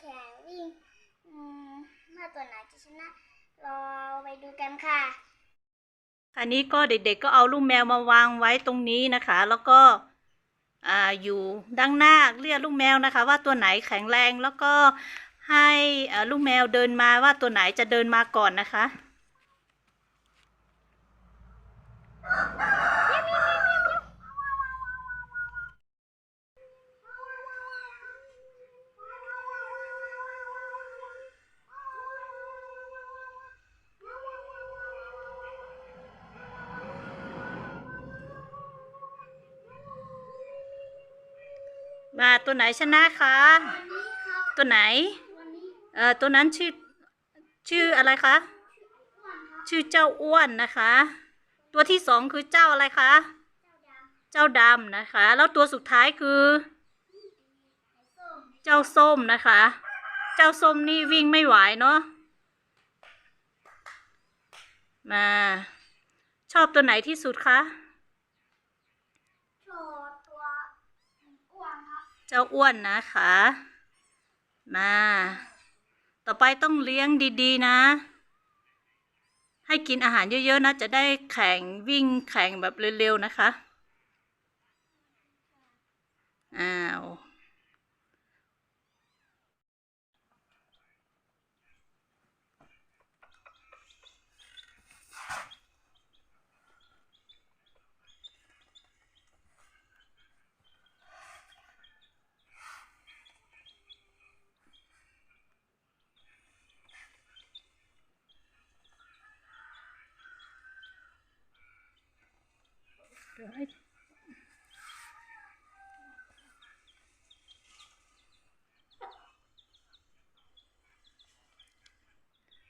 แข่งวิ่งมว่าตัวไหนจะชนะ รอไปดูกันค่ะอันนี้ก็เด็กๆก็เอาลูกแมวมาวางไว้ตรงนี้นะคะ แล้วก็อ่าอยู่ด้านหน้าเรียกลูกแมวนะคะ ว่าตัวไหนแข็งแรงแล้วก็ให้ลูกแมวเดินมาว่าตัวไหนจะเดินมาก่อนนะคะ มาตัวไหนชนะคะตัวไหนเอ่อตัวนั้นชื่อชื่ออะไรคะชื่อเจ้าอ้วนนะคะ ตัวที่สองคือเจ้าอะไรคะเจ้าดำนะคะ แล้วตัวสุดท้ายคือ เจ้าส้มนะคะ เจ้าส้มนี่วิ่งไม่ไหวเนาะมาชอบตัวไหนที่สุดคะ โชว์ตัวอ้วนครับ เจ้าอ้วนนะคะ มา ต่อไปต้องเลี้ยงดีๆนะ ให้กินอาหารเยอะๆนะ จะได้แข่งวิ่งแข่งแบบเร็วๆนะคะ อ้าว ดี๋ยวให้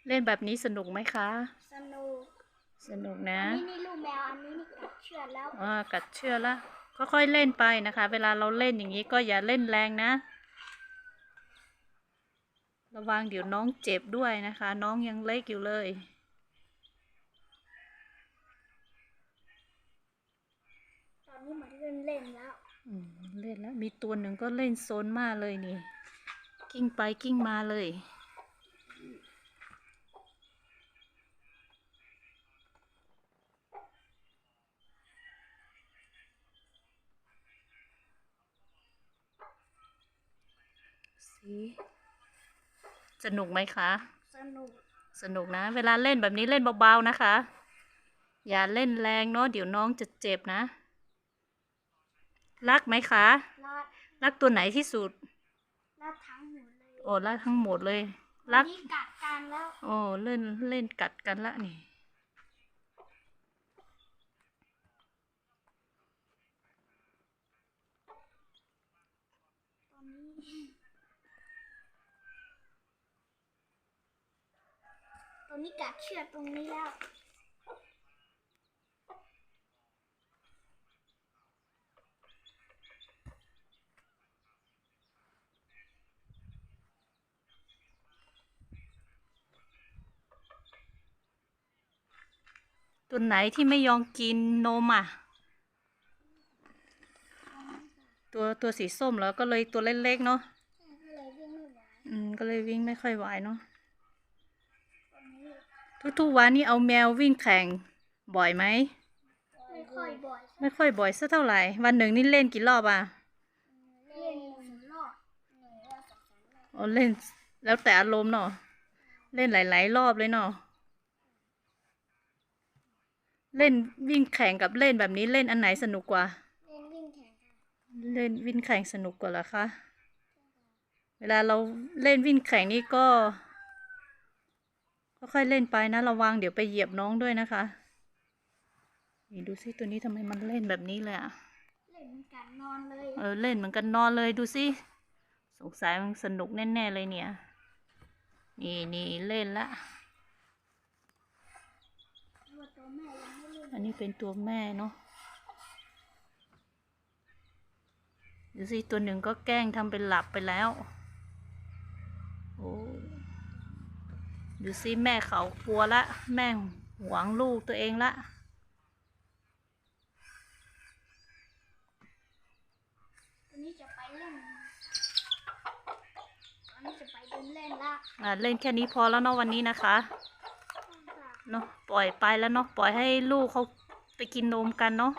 เล่นแบบนี้สนุกไหมคะ สนุก สนุกนะ อันนี้นี่ลูกแมว อันนี้นี่กัดเชือกแล้วอ่ากัดเชือกละค่อยๆเล่นไปนะคะ เวลาเราเล่นอย่างนี้ก็อย่าเล่นแรงนะ ระวังเดี๋ยวน้องเจ็บด้วยนะคะ น้องยังเล็กอยู่เลย อนนี้มันเล่นเล่นแล้วอืมเล่นแล้ว มีตัวหนึ่งก็เล่นโซนมากเลยนี่ กิ้งไปกิ้งมาเลยสีสนุกไหมคะ สนุก สนุกนะ เวลาเล่นแบบนี้เล่นเบาๆนะคะ อย่าเล่นแรงเนาะเดี๋ยวน้องจะเจ็บนะ รักไหมคะรอดรักตัวไหนที่สุดรอดทั้งหมดเลยโอ้รักทั้งหมดเลยวัรันกนี้กัดกันแล้วโอ้เล่นเล่นกัดกันละนี่ตอนนี้ตอนนี้กัดเชือกตรงนี้แล้ว ตัวไหนที่ไม่ยอมกินนมอะ ตัวตัวสีส้มแล้วก็เลยตัวเล็กๆเนาะก็เลยวิ่งไม่ไหวอืมก็เลยวิ่งไม่ค่อยไหวเนาะตอนนี้ทุกๆวันนี้เอาแมววิ่งแข่งบ่อยไหมไม่ค่อยบ่อยไม่ค่อยบ่อยสักเท่าไหร่ วันหนึ่งนี่เล่นกี่รอบอะเล่นหนึ่งรอบหนึ่งรอบสองสามรอบอ๋อเล่นแล้วแต่อารมณ์เนาะเล่นหลาย ๆ รอบเลยเนาะ เล่นวิ่งแข่งกับเล่นแบบนี้เล่นอันไหนสนุกกว่า เล่นวิ่งแข่งกันเล่นวิ่งแข่งสนุกกว่าเหรอคะ เวลาเราเล่นวิ่งแข่งนี่ก็ค่อยๆเล่นไปนะระวังเดี๋ยวไปเหยียบน้องด้วยนะคะ นี่ดูสิตัวนี้ทำไมมันเล่นแบบนี้เลยอะเล่นเหมือนกันนอนเลยเออเล่นเหมือนกันนอนเลยดูสิสงสัยมันสนุกแน่ๆเลยเนี่ย นี่นี่เล่นละ ตัวตัวแม่ยังไม่เล่น อันนี้เป็นตัวแม่เนาะดูสิตัวหนึ่งก็แกล้งทำเป็นหลับไปแล้ว โอ้ดูสิแม่เขากลัวละ แม่หวงลูกตัวเองละตัวนี้จะไปเล่นตัวนี้จะไปอ่าเล่นแค่นี้พอแล้วเนาะวันนี้นะคะ เนาะปล่อยไปแล้วเนาะปล่อยให้ลูกเขาไปกินนมกันเนาะ